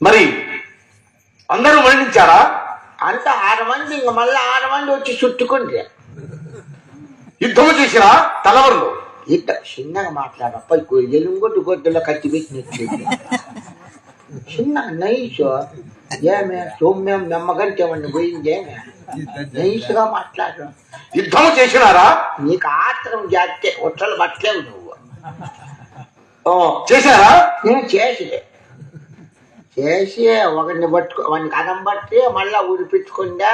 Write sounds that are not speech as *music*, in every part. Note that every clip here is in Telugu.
మరి అందరూ మరణించారా? అంత ఆరు మంది ఇంక మళ్ళీ ఆరు మంది వచ్చి చుట్టుకుంటే. యుద్ధము చేసిరా తలవరులు. ఇట్ట చిన్నగా మాట్లాడప్ప ఎలుంగొట్టు గొడ్డలో కత్తి పెట్టినట్టు చిన్న నైసు ఏమే సౌమ్యం మెమ్మగంటే ఏమన్నా పోయిందేమే నైస్గా మాట్లాడు. యుద్ధము చేసినారా? నీకు ఆత్రం చేస్తే ఉట్టలు పట్టలేవు నువ్వు. చేశారా? నేను చేసిలే. చేసి ఒకరిని పట్టుకో వానికి అన్నం పట్టి మళ్ళా ఉడిపించుకుందా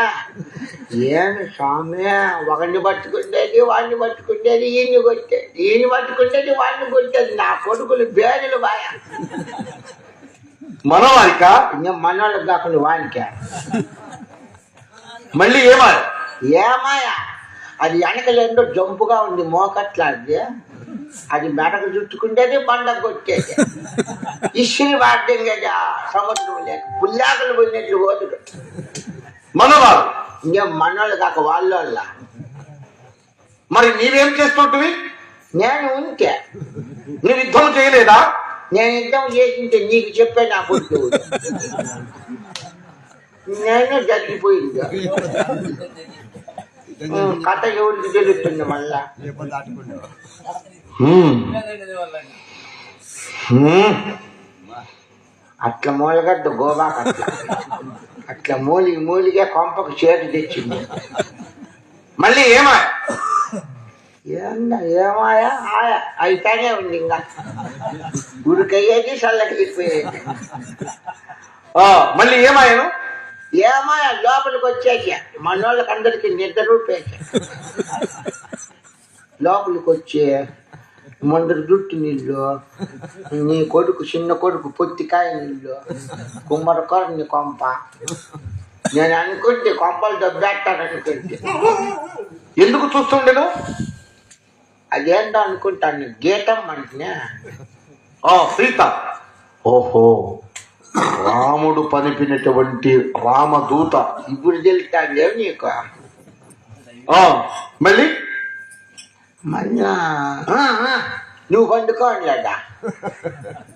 ఏమి స్వామి ఒకరిని పట్టుకుండేది వాడిని పట్టుకుండేది ఈయన్ని కొట్టేది ఈయన పట్టుకుండేది వాడిని కొట్టేది నా కొడుకులు బేరులు బాయ. మనవారిక? ఇంకా మనోళ్ళకి కాకుండా వానికే? మళ్ళీ ఏమాయ? ఏమాయా? అది వెనకలేందో జంపుగా ఉంది మోకట్లాంటి అది మెడకు చుట్టుకుంటేది బండ కొట్టేది. ఇస్త్రీ వాడడం కదా సముద్రం లేదు. పుల్లాకలు పోయినట్లు పోతుడు మనవారు. ఇంకేం మనోళ్ళు కాక వాళ్ళ మరి నీవేం చేస్తుంటివి? నేను ఉంటే. నువ్వు యుద్ధం చేయలేదా? నేను యుద్ధం చేసింటే నీకు చెప్పే నా కొడుకు నేను జరిగిపోయింది. కథ ఎవరికి తెలుస్తుంది మళ్ళా. Hmm. Hmm. అట్లా మూలగడ్డ గోబాక అట్లా అట్లా మూలిగి మూలిగే కొంపకు చేటు తెచ్చింది. మళ్ళీ ఏమా? ఏందా ఏమాయా? ఆయా. అయితేనే ఉంది ఇంకా. ఉరికయ్యేది చల్లకిపోయేది ఓ మళ్ళీ ఏమాయను? ఏమాయా? లోపలికి వచ్చేసా. మనోళ్ళకి అందరికి నిద్ర రూపేసా. లోపలికి వచ్చే ముందర జుట్టు నీళ్ళు నీ కొడుకు చిన్న కొడుకు పొత్తికాయ నీళ్ళు కుమ్మరకొరని కొంప. నేను అనుకుంటే కొంపలు దొబ్బేస్తాననుకుంటే ఎందుకు చూస్తుండను? అదేంటో అనుకుంటాను గీతం అంటే ఓ సీత. ఓహో రాముడు పనిపినటువంటి రామదూత. ఇప్పుడు తెలుస్తాను నీకు? మళ్ళీ? మళ్ళా. నువ్వు పండుకోండి *laughs*